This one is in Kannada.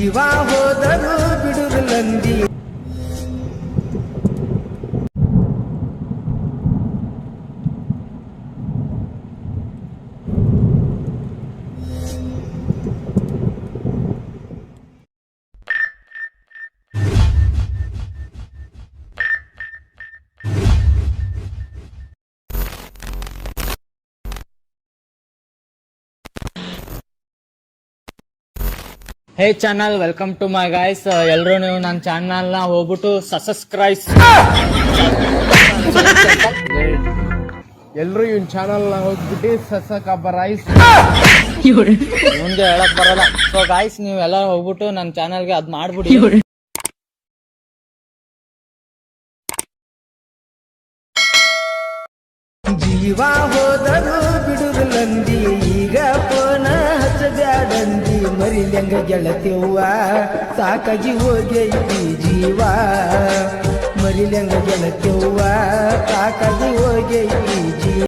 ಜೀವ ಹೋದರೂ hey channel welcome to my guys ಎಲ್ಲರೂ ನೀವು ನನ್ನ ಚಾನಲ್ನ ಹೋಗ್ಬಿಟ್ಟು ಸಬ್ಸ್ಕ್ರೈಬ್ ಎಲ್ರು ಇವ್ನ ಚಾನಲ್ನ ಹೋಗ್ಬಿಟ್ಟು ಸಸ ಕಬ್ಬರೈಸ್ ಮುಂದೆ ಹೇಳಕ್ ಬರಲ್ಲ. ಸೊ ಗಾಯ್ಸ್ ನೀವೆಲ್ಲ ಹೋಗ್ಬಿಟ್ಟು ನನ್ನ ಚಾನಲ್ಗೆ ಅದ್ ಮಾಡ್ಬಿಡಿ. ಜೀವ ಹೋದರೂ ಬಿಡುವುದಿಲ್ಲಂದಿ ಈಗ ಮರಿಲೆಂಗ ಗೆಳತಿವ್ವ ಸಾಕಾಗಿ ಹೋಗೈತಿ ಜೀವ. ಮರಿಲೆಂಗ ಗೆಳತಿವ್ವ ಸಾಕಾಗಿ ಹೋಗೈತಿ